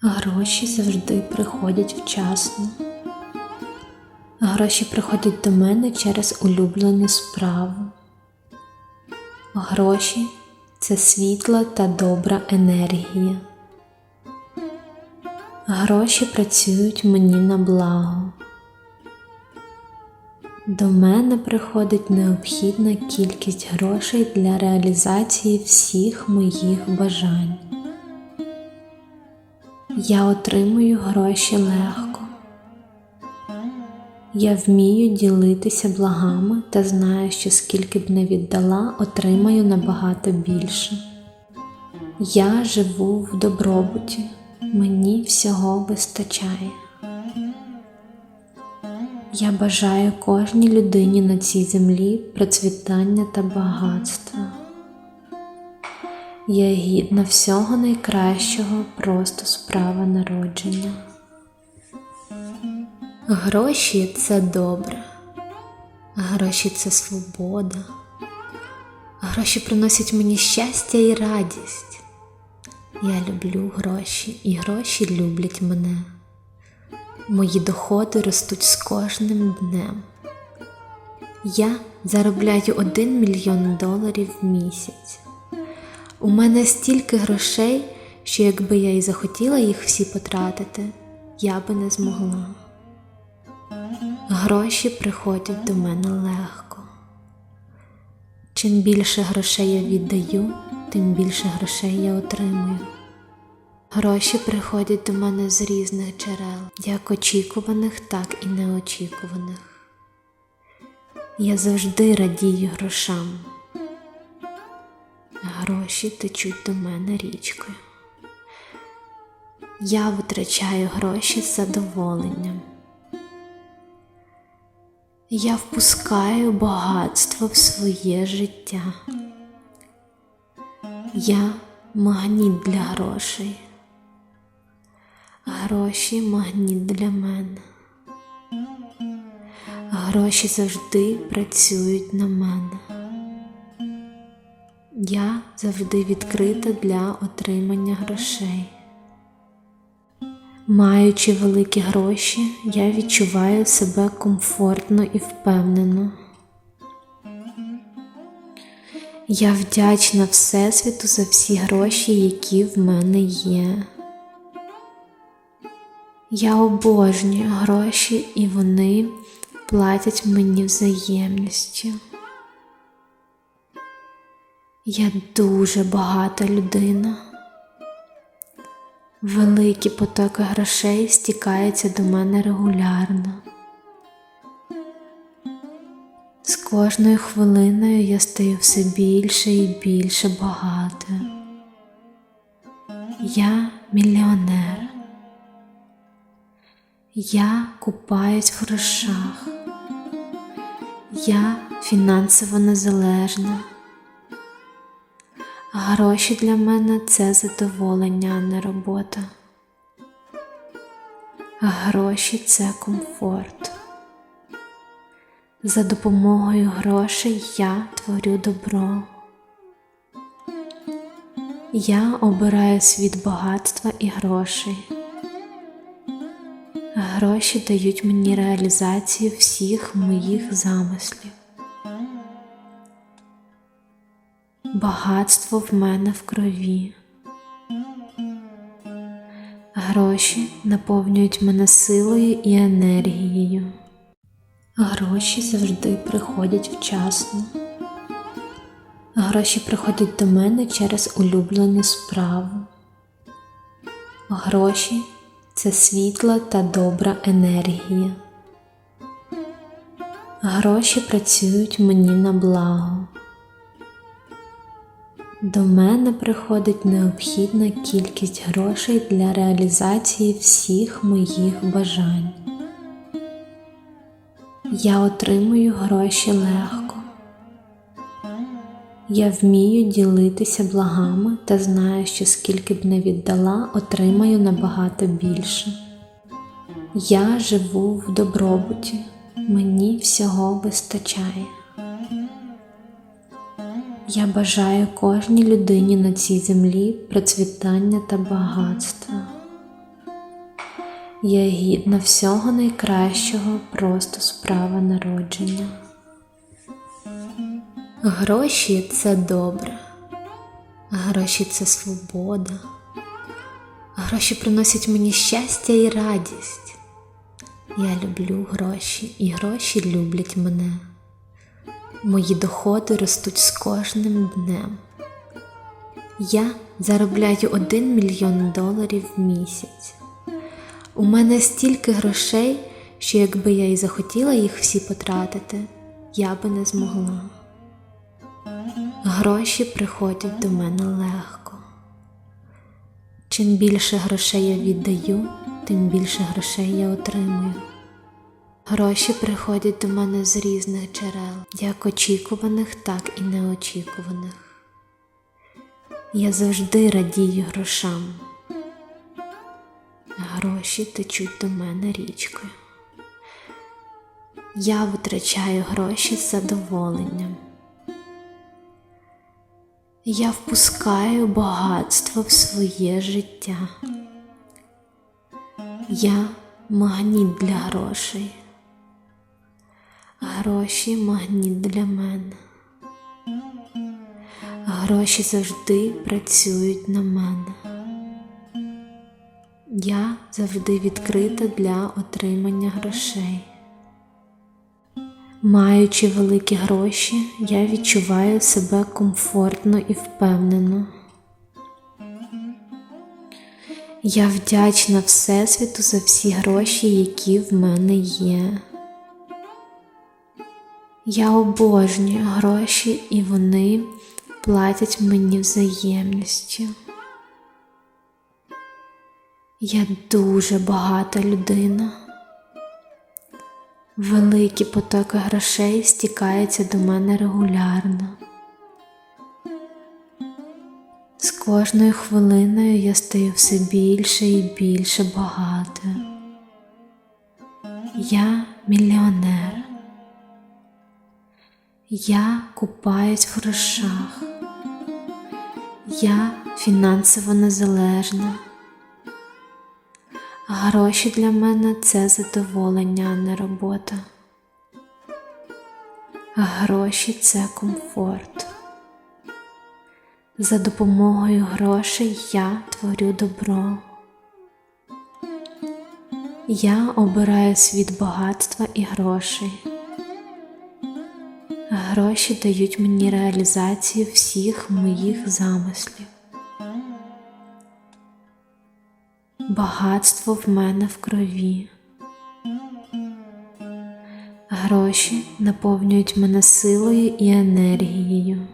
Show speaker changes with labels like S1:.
S1: Гроші завжди приходять вчасно. Гроші приходять до мене через улюблену справу. Гроші це світла та добра енергія. Гроші працюють мені на благо. До мене приходить необхідна кількість грошей для реалізації всіх моїх бажань. Я отримую гроші легко. Я вмію ділитися благами та знаю, що скільки б не віддала, отримаю набагато більше. Я живу в добробуті, мені всього вистачає. Я бажаю кожній людині на цій землі процвітання та багатства. Я гідна всього найкращого, просто справа народження. Гроші це добре, гроші це свобода, гроші приносять мені щастя і радість. Я люблю гроші, і гроші люблять мене. Мої доходи ростуть з кожним днем. Я заробляю 1 мільйон доларів в місяць. У мене стільки грошей, що якби я і захотіла їх всі потратити, я би не змогла. Гроші приходять до мене легко. Чим більше грошей я віддаю, тим більше грошей я отримую. Гроші приходять до мене з різних джерел, як очікуваних, так і неочікуваних. Я завжди радію грошам. Гроші течуть до мене річкою. Я витрачаю гроші з задоволенням. Я впускаю багатство в своє життя. Я магніт для грошей. Гроші магніт для мене. Гроші завжди працюють на мене. Я завжди відкрита для отримання грошей. Маючи великі гроші, я відчуваю себе комфортно і впевнено. Я вдячна Всесвіту за всі гроші, які в мене є. Я обожнюю гроші, і вони платять мені взаємністю. Я дуже багата людина. Великі потоки грошей стікаються до мене регулярно. З кожною хвилиною я стаю все більше і більше багатою. Я мільйонер. Я купаюсь в грошах. Я фінансово незалежна. Гроші для мене це задоволення, а не робота. Гроші це комфорт. За допомогою грошей я творю добро. Я обираю світ багатства і грошей. Гроші дають мені реалізацію всіх моїх замислів. Багатство в мене в крові. Гроші наповнюють мене силою і енергією. Гроші завжди приходять вчасно. Гроші приходять до мене через улюблену справу. Гроші це світла та добра енергія. Гроші працюють мені на благо. До мене приходить необхідна кількість грошей для реалізації всіх моїх бажань. Я отримую гроші легко. Я вмію ділитися благами та знаю, що скільки б не віддала, отримаю набагато більше. Я живу в добробуті, мені всього вистачає. Я бажаю кожній людині на цій землі процвітання та багатства. Я гідна всього найкращого, просто справа народження. Гроші це добре, гроші це свобода, гроші приносять мені щастя і радість. Я люблю гроші, і гроші люблять мене. Мої доходи ростуть з кожним днем. Я заробляю 1 мільйон доларів в місяць. У мене стільки грошей, що якби я і захотіла їх всі потратити, я би не змогла. Гроші приходять до мене легко. Чим більше грошей я віддаю, тим більше грошей я отримую. Гроші приходять до мене з різних джерел, як очікуваних, так і неочікуваних. Я завжди радію грошам. Гроші течуть до мене річкою. Я витрачаю гроші з задоволенням. Я впускаю багатство в своє життя. Я магніт для грошей. Гроші магніт для мене. Гроші завжди працюють на мене. Я завжди відкрита для отримання грошей. Маючи великі гроші, я відчуваю себе комфортно і впевнено. Я вдячна Всесвіту за всі гроші, які в мене є. Я обожнюю гроші, і вони платять мені взаємністю. Я дуже багата людина. Великі потоки грошей стікаються до мене регулярно. З кожною хвилиною я стаю все більше і більше багатою. Я мільйонер. Я купаюсь в грошах. Я фінансово незалежна. Гроші для мене це задоволення, а не робота. Гроші це комфорт. За допомогою грошей я творю добро. Я обираю світ багатства і грошей. Гроші дають мені реалізацію всіх моїх замислів. Багатство в мене в крові. Гроші наповнюють мене силою і енергією.